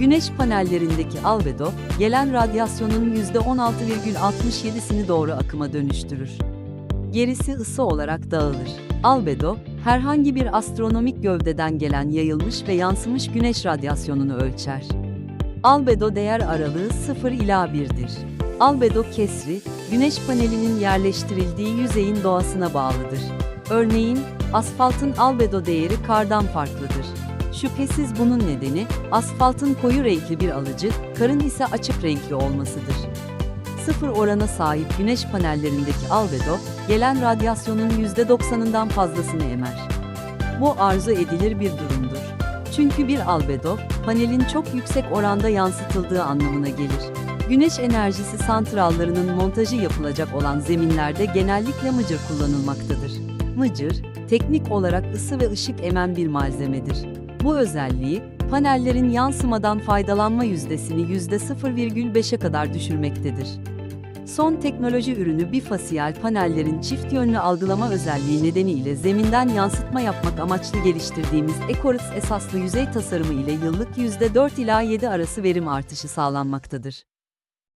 Güneş panellerindeki albedo, gelen radyasyonun %16,67'sini doğru akıma dönüştürür. Gerisi ısı olarak dağılır. Albedo, herhangi bir astronomik gövdeden gelen yayılmış ve yansımış güneş radyasyonunu ölçer. Albedo değer aralığı 0 ila 1'dir. Albedo kesri, güneş panelinin yerleştirildiği yüzeyin doğasına bağlıdır. Örneğin, asfaltın albedo değeri kardan farklıdır. Şüphesiz bunun nedeni, asfaltın koyu renkli bir alıcı, karın ise açık renkli olmasıdır. Sıfır orana sahip güneş panellerindeki albedo, gelen radyasyonun %90'ından fazlasını emer. Bu arzu edilir bir durumdur. Çünkü bir albedo, panelin çok yüksek oranda yansıtıldığı anlamına gelir. Güneş enerjisi santrallarının montajı yapılacak olan zeminlerde genellikle mıcır kullanılmaktadır. Mıcır, teknik olarak ısı ve ışık emen bir malzemedir. Bu özelliği, panellerin yansımadan faydalanma yüzdesini %0,5'e kadar düşürmektedir. Son teknoloji ürünü bifasiyel panellerin çift yönlü algılama özelliği nedeniyle zeminden yansıtma yapmak amaçlı geliştirdiğimiz Ecoris esaslı yüzey tasarımı ile yıllık %4 ila 7 arası verim artışı sağlanmaktadır.